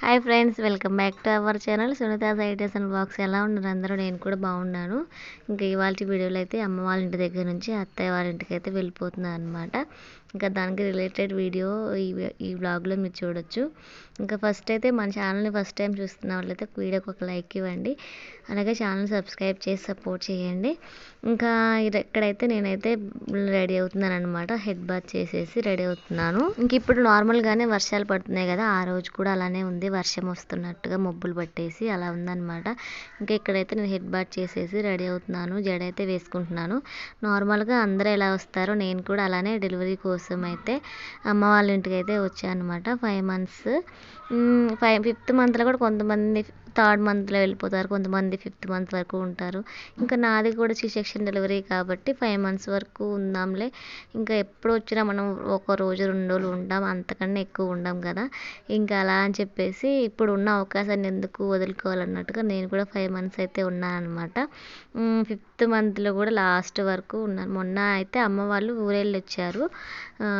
Hi friends welcome back to our channel. Sunitha సైటెస్ and box ఎలా ఉన్నారు? అందరూ నేను కూడా బాగున్నాను. ఇంకా ఇవాళ వీడియోలో అయితే అమ్మ వాళ్ళ ఇంటి దగ్గర నుంచి అత్తయ్య వాళ్ళ ఇంటికి అయితే వెళ్ళిపోతున్నాను అనమాట ఇంకా దానికి రిలేటెడ్ వీడియో ఈ ఈ బ్లాగ్లో మీరు చూడొచ్చు. ఇంకా ఫస్ట్ అయితే మన ఛానల్ని ఫస్ట్ టైం చూస్తున్న వాళ్ళైతే వీడియోకి ఒక లైక్ ఇవ్వండి. అలాగే ఛానల్ సబ్స్క్రైబ్ చేసి సపోర్ట్ చేయండి. ఇంకా ఇక్కడైతే నేనైతే రెడీ అవుతున్నాను అనమాట హెడ్ బాత్ చేసేసి రెడీ అవుతున్నాను. ఇంక ఇప్పుడు నార్మల్గానే వర్షాలు పడుతున్నాయి కదా ఆ రోజు కూడా అలానే ఉంది. వర్షం వస్తున్నట్టుగా మబ్బులు పట్టేసి అలా ఉందన్నమాట. ఇంకా ఇక్కడైతే నేను హెడ్ బాత్ చేసేసి రెడీ అవుతున్నాను. జడ అయితే వేసుకుంటున్నాను నార్మల్గా అందరూ ఎలా వస్తారో నేను కూడా అలానే డెలివరీ కోసం అయితే అమ్మ వాళ్ళ ఇంటికి అయితే వచ్చాను అనమాట ఫైవ్ మంత్స్ ఫైవ్ ఫిఫ్త్ మంత్లో కూడా కొంతమంది థర్డ్ మంత్లో వెళ్ళిపోతారు. కొంతమంది ఫిఫ్త్ మంత్ వరకు ఉంటారు. ఇంకా నాది కూడా సి సెక్షన్ డెలివరీ కాబట్టి ఫైవ్ మంత్స్ వరకు ఉందాంలే. ఇంకా ఎప్పుడు వచ్చినా మనం ఒక రోజు రెండు రోజులు ఉంటాం అంతకన్నా ఎక్కువ ఉండం కదా. ఇంకా అలా అని చెప్పేసి ఇప్పుడు ఉన్న అవకాశాన్ని ఎందుకు వదులుకోవాలన్నట్టుగా నేను కూడా ఫైవ్ మంత్స్ అయితే ఉన్నాను అనమాట ఫిఫ్త్ మంత్లో కూడా లాస్ట్ వరకు ఉన్నాను. మొన్న అయితే అమ్మ వాళ్ళు ఊరెళ్ళి వచ్చారు.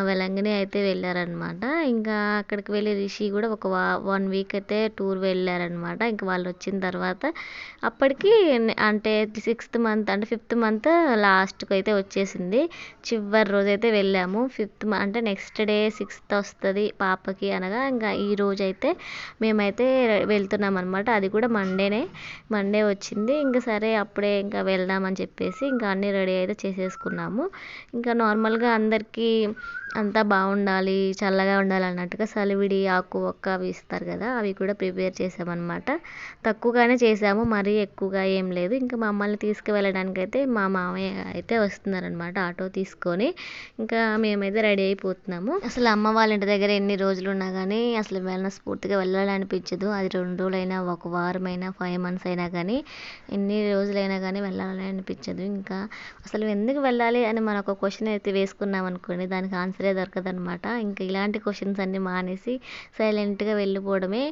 వెలంగిని అయితే వెళ్ళారనమాట ఇంకా అక్కడికి వెళ్ళి రిషి కూడా ఒక వన్ వీక్ అయితే టూర్ వెళ్ళారనమాట ఇంకా వాళ్ళు వచ్చిన తర్వాత అప్పటికి అంటే సిక్స్త్ మంత్ అంటే ఫిఫ్త్ మంత్ లాస్ట్కి అయితే వచ్చేసింది. చివరి రోజు అయితే వెళ్ళాము. ఫిఫ్త్ అంటే నెక్స్ట్ డే సిక్స్త్ వస్తుంది పాపకి అనగా ఇంకా ఈ రోజు అయితే మేమైతే వెళ్తున్నాం అనమాట అది కూడా మండేనే. మండే వచ్చింది. ఇంకా సరే అప్పుడే ఇంకా వెళ్దామని చెప్పేసి ఇంకా అన్నీ రెడీ అయితే చేసేసుకున్నాము. ఇంకా నార్మల్గా అందరికీ అంతా బాగుండాలి చల్లగా ఉండాలి అన్నట్టుగా సలివిడి ఆకు ఒక్క అవి ఇస్తారు కదా అవి కూడా ప్రిపేర్ చేసామన్నమాట. తక్కువగానే చేసాము మరీ ఎక్కువగా ఏం లేదు. ఇంకా మమ్మల్ని తీసుకువెళ్ళడానికి అయితే మా మామయ్య అయితే వస్తున్నారనమాట ఆటో తీసుకొని. ఇంకా మేమైతే రెడీ అయిపోతున్నాము. అసలు అమ్మ వాళ్ళ ఇంటి దగ్గర ఎన్ని రోజులు ఉన్నా కానీ అసలు వెళ్ళిన స్ఫూర్తిగా వెళ్ళాలనిపించదు. అది రెండు రోజులైనా ఒక వారమైనా ఫైవ్ మంత్స్ అయినా కానీ ఎన్ని రోజులైనా కానీ వెళ్ళాలని అనిపించదు ఇంకా అసలు ఎందుకు వెళ్ళాలి అని మనం ఒక క్వశ్చన్ అయితే వేసుకున్నాం అనుకోండి దానికి ఆన్సర్ దొరకదనమాట ఇంకా ఇలాంటి క్వశ్చన్స్ అన్ని మానేసి సైలెంట్గా వెళ్ళిపోవడమే.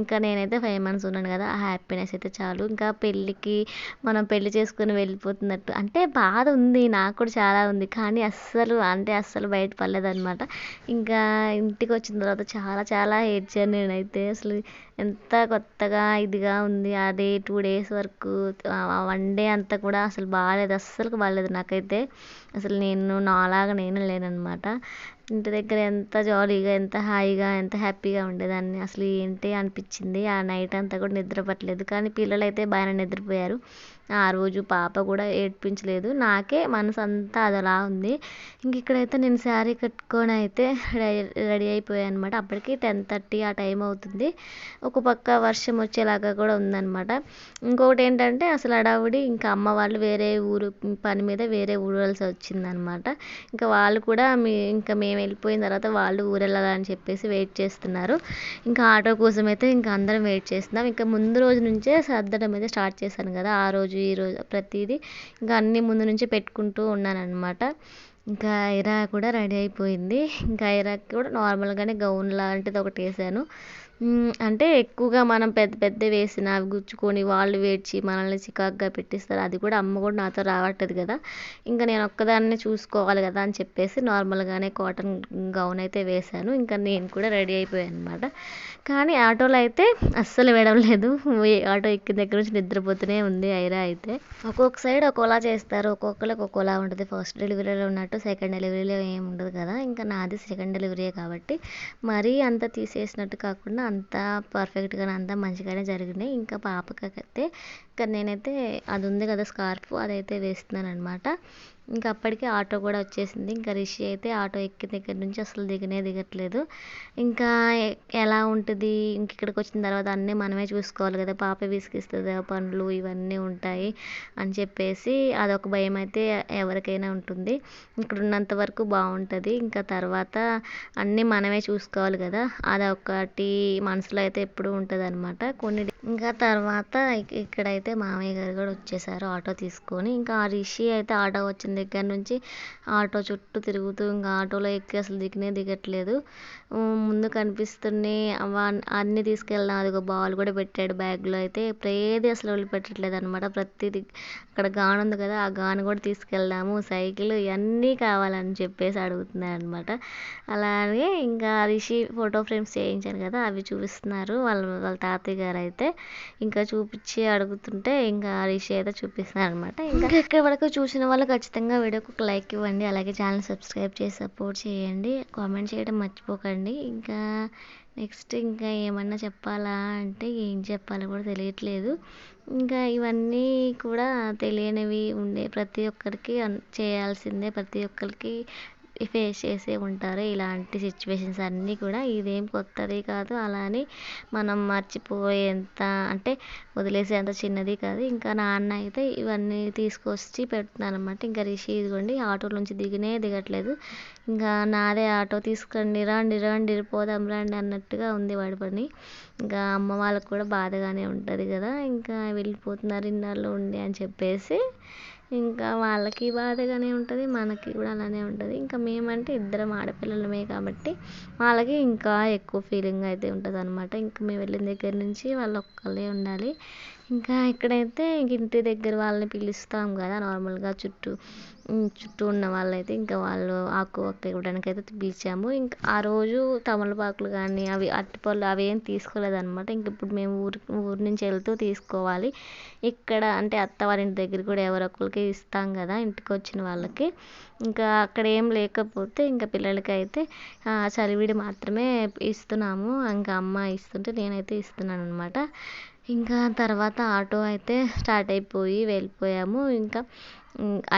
ఇంకా నేనైతే ఫైవ్ మంత్స్ ఉన్నాను కదా ఆ హ్యాపీనెస్ అయితే చాలు. ఇంకా పెళ్ళికి మనం పెళ్ళి చేసుకుని వెళ్ళిపోతున్నట్టు అంటే బాధ ఉంది నాకు కూడా చాలా ఉంది. కానీ అస్సలు అంటే అస్సలు బయట పడలేదన్నమాట. ఇంకా ఇంటికి వచ్చిన తర్వాత చాలా చాలా ఏడ్చాను నేనైతే అసలు ఎంత కొత్తగా ఇదిగా ఉంది అదే టూ డేస్ వరకు వన్ డే అంతా కూడా అసలు బాగాలేదు అస్సలు బాగాలేదు నాకైతే. అసలు నేను నాలాగా నేను లేననమాట ఇంటి దగ్గర ఎంత జాలీగా ఎంత హాయిగా ఎంత హ్యాపీగా ఉండేదాన్ని అసలు ఏంటి అనిపించింది. ఆ నైట్ అంతా కూడా నిద్ర పట్టలేదు. కానీ పిల్లలు అయితే బాగానే నిద్రపోయారు. ఆ రోజు పాప కూడా ఏడ్పించలేదు. నాకే మనసు అంతా అదలా ఉంది. ఇంక ఇక్కడైతే నేను శారీ కట్టుకొని అయితే రెడీ రెడీ అయిపోయాను అనమాట అప్పటికి టెన్ థర్టీ ఆ టైం అవుతుంది. ఒక పక్క వర్షం వచ్చేలాగా కూడా ఉందన్నమాట. ఇంకొకటి ఏంటంటే అసలు అడావుడి ఇంకా అమ్మ వాళ్ళు వేరే ఊరు పని మీద వేరే ఊరవలసి వచ్చిందనమాట ఇంకా వాళ్ళు కూడా మీ ఇంకా మేము వెళ్ళిపోయిన తర్వాత వాళ్ళు ఊరెళ్ళాలని చెప్పేసి వెయిట్ చేస్తున్నారు. ఇంకా ఆటో కోసం అయితే ఇంకా అందరం వెయిట్ చేస్తున్నాం. ఇంకా ముందు రోజు నుంచే సర్దడం అయితే స్టార్ట్ చేశాను కదా. ఆ రోజు ఈ రోజు ప్రతిదీ ఇంకా అన్ని ముందు నుంచే పెట్టుకుంటూ ఉన్నాను అనమాట ఇంకా ఐరా కూడా రెడీ అయిపోయింది. ఇంకా ఐరాకి కూడా నార్మల్గానే గౌన్ లాంటిది ఒకటి వేసాను. అంటే ఎక్కువగా మనం పెద్ద పెద్ద వేసిన అవి గుచ్చుకొని వాళ్ళు వేడ్చి మనల్ని చికాకుగా పెట్టిస్తారు. అది కూడా అమ్మ కూడా నాతో రావట్లేదు కదా. ఇంకా నేను ఒక్కదాన్నే చూసుకోవాలి కదా అని చెప్పేసి నార్మల్గానే కాటన్ గౌన్ అయితే వేశాను. ఇంకా నేను కూడా రెడీ అయిపోయాను అనమాట కానీ ఆటోలో అయితే అస్సలు వేయడం లేదు ఆటో ఎక్కిన దగ్గర నుంచి నిద్రపోతూనే ఉంది ఐరా అయితే. ఒక్కొక్క సైడ్ ఒక్కోలా చేస్తారు. ఒక్కొక్కరికి ఒక్కోలా ఉంటుంది. ఫస్ట్ డెలివరీలో ఉన్నట్టు సెకండ్ డెలివరీలో ఏమి ఉండదు కదా. ఇంకా నాది సెకండ్ డెలివరీ కాబట్టి మరీ అంత తీసేసినట్టు కాకుండా అంతా పర్ఫెక్ట్గా అంతా మంచిగానే జరిగినాయి. ఇంకా పాపకైతే ఇంకా నేనైతే అది ఉంది కదా స్కార్ఫ్ అదైతే వేస్తున్నాను అనమాట ఇంకా అప్పటికే ఆటో కూడా వచ్చేసింది. ఇంకా రిషి అయితే ఆటో ఎక్కిన దగ్గర నుంచి అసలు దిగనే దిగట్లేదు. ఇంకా ఎలా ఉంటుంది? ఇంక ఇక్కడికి వచ్చిన తర్వాత అన్నీ మనమే చూసుకోవాలి కదా. పాప విసిగిస్తుంది పండ్లు ఇవన్నీ ఉంటాయి అని చెప్పేసి అదొక భయం అయితే ఎవరికైనా ఉంటుంది. ఇక్కడ ఉన్నంత వరకు బాగుంటుంది. ఇంకా తర్వాత అన్నీ మనమే చూసుకోవాలి కదా. అదొకటి మనసులో అయితే ఎప్పుడు ఉంటుంది అనమాట కొన్ని ఇంకా తర్వాత ఇక్కడైతే మామయ్య గారు కూడా వచ్చేసారు ఆటో తీసుకొని. ఇంకా ఆ రిషి అయితే ఆటో వచ్చిన దగ్గర నుంచి ఆటో చుట్టూ తిరుగుతూ ఇంకా ఆటోలో ఎక్కి అసలు దిగనే దిగట్లేదు. ముందు కనిపిస్తున్నే అన్ని అన్నీ అది అదిగో బాల్ కూడా పెట్టాడు బ్యాగ్లో అయితే. ప్రేది ఏది అసలు వదిలిపెట్టట్లేదు అనమాట ప్రతిదీ అక్కడ గాను ఉంది కదా ఆ గాను కూడా తీసుకెళ్దాము సైకిల్ ఇవన్నీ కావాలని చెప్పేసి అడుగుతున్నాడు అనమాట అలాగే ఇంకా రిషి ఫోటో ఫ్రేమ్స్ చేయించాను కదా అవి చూపిస్తున్నారు వాళ్ళ వాళ్ళ తాతయ్య గారు అయితే ఇంకా చూపించి అడుగుతుంటే ఇంకా రిషి అయితే చూపిస్తున్నారు అనమాట ఇంకా ఇక్కడ వరకు చూసిన వాళ్ళు ఖచ్చితంగా వీడియోకి ఒక లైక్ ఇవ్వండి అలాగే ఛానల్ సబ్స్క్రైబ్ చేసి సపోర్ట్ చేయండి. కామెంట్ చేయడం మర్చిపోకండి. ఇంకా నెక్స్ట్ ఇంకా ఏమన్నా చెప్పాలా అంటే ఏం చెప్పాలో కూడా తెలియట్లేదు. ఇంకా ఇవన్నీ కూడా తెలియనివి ఉండే ప్రతి ఒక్కరికి అన్- చేయాల్సిందే ప్రతి ఒక్కరికి ఫేస్ చేసే ఉంటారు. ఇలాంటి సిచ్యువేషన్స్ అన్నీ కూడా ఇదేం కొత్తది కాదు. అలానే మనం మర్చిపోయేంత అంటే వదిలేసేంత చిన్నది కాదు. ఇంకా నాన్న అయితే ఇవన్నీ తీసుకొచ్చి పెడుతున్నాను అనమాట ఇంకా రిషి ఇదిగోండి ఆటో నుంచి దిగినే దిగట్లేదు. ఇంకా నాదే ఆటో తీసుకురండి రండి రండి పోదాం రండి అన్నట్టుగా ఉంది వాడి పని. ఇంకా అమ్మ వాళ్ళకు కూడా బాధగానే ఉంటుంది కదా. ఇంకా వెళ్ళిపోతున్నారు ఇన్నాళ్ళు ఉండి అని చెప్పేసి ఇంకా వాళ్ళకి బాధగానే ఉంటుంది మనకి కూడా అలానే ఉంటుంది. ఇంకా మేమంటే ఇద్దరం ఆడపిల్లలమే కాబట్టి వాళ్ళకి ఇంకా ఎక్కువ ఫీలింగ్ అయితే ఉంటుంది అనమాట ఇంకా మేము వెళ్ళిన దగ్గర నుంచి వాళ్ళు ఒక్కళ్ళే ఉండాలి. ఇంకా ఇక్కడైతే ఇంక ఇంటి దగ్గర వాళ్ళని పిలుస్తాం కదా నార్మల్గా చుట్టూ చుట్టూ ఉన్న వాళ్ళైతే ఇంకా వాళ్ళు ఆకు ఒక్క ఇవ్వడానికి అయితే పిలిచాము. ఇంకా ఆ రోజు తమలపాకులు కానీ అవి అరటిపళ్ళు అవి ఏం తీసుకోలేదన్నమాట. ఇంక ఇప్పుడు మేము ఊరి ఊరి నుంచి వెళ్తూ తీసుకోవాలి. ఇక్కడ అంటే అత్తవారింటి దగ్గర కూడా ఎవరో ఒకరికి ఇస్తాం కదా ఇంటికి వచ్చిన వాళ్ళకి. ఇంకా అక్కడ ఏం లేకపోతే ఇంకా పిల్లలకి అయితే చలివిడి మాత్రమే ఇస్తున్నాము. ఇంకా అమ్మ ఇస్తుంటే నేనైతే ఇస్తున్నాను అనమాట ఇంకా తర్వాత ఆటో అయితే స్టార్ట్ అయిపోయి వెళ్ళిపోయాము. ఇంకా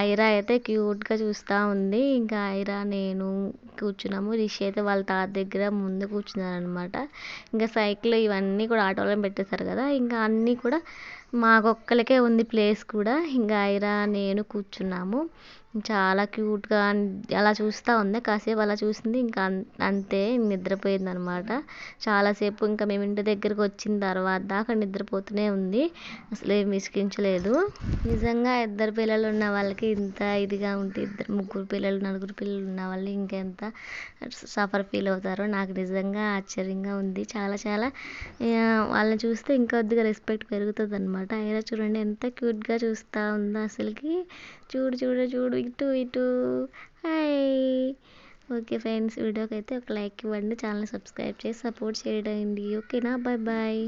ఐరా అయితే క్యూట్గా చూస్తూ ఉంది. ఇంకా ఐరా నేను కూర్చున్నాము. రిషి అయితే వాళ్ళ తాత దగ్గర ముందు కూర్చున్నారు అనమాట ఇంకా సైకిల్ ఇవన్నీ కూడా ఆటోలో పెట్టేశారు కదా. ఇంకా అన్నీ కూడా మాకొక్కలకే ఉంది ప్లేస్ కూడా. ఇంకా ఐరా నేను కూర్చున్నాము. చాలా క్యూట్గా అలా చూస్తూ ఉంది. కాసేపు అలా చూసింది. ఇంకా అంతే నిద్రపోయింది అనమాట చాలాసేపు ఇంకా మేము ఇంటి దగ్గరికి వచ్చిన తర్వాత దాకా నిద్రపోతూనే ఉంది. అసలు ఏం విసిగించలేదు. నిజంగా ఇద్దరు పిల్లలు ఉన్న వాళ్ళకి ఇంత ఇదిగా ఉంటే ఇద్దరు ముగ్గురు పిల్లలు నలుగురు పిల్లలు ఉన్న వాళ్ళు ఇంకెంత సఫర్ ఫీల్ అవుతారో నాకు నిజంగా ఆశ్చర్యంగా ఉంది. చాలా చాలా వాళ్ళని చూస్తే ఇంకొద్దిగా రెస్పెక్ట్ పెరుగుతుంది అనమాట అయినా చూడండి ఎంత క్యూట్గా చూస్తూ ఉందో అసలుకి. చూడు చూడు చూడు ఇటు ఇటు. హాయ్ ఓకే ఫ్రెండ్స్ వీడియోకి అయితే ఒక లైక్ ఇవ్వండి. ఛానల్ సబ్స్క్రైబ్ చేసి సపోర్ట్ చేయండి ఓకేనా బాయ్ బాయ్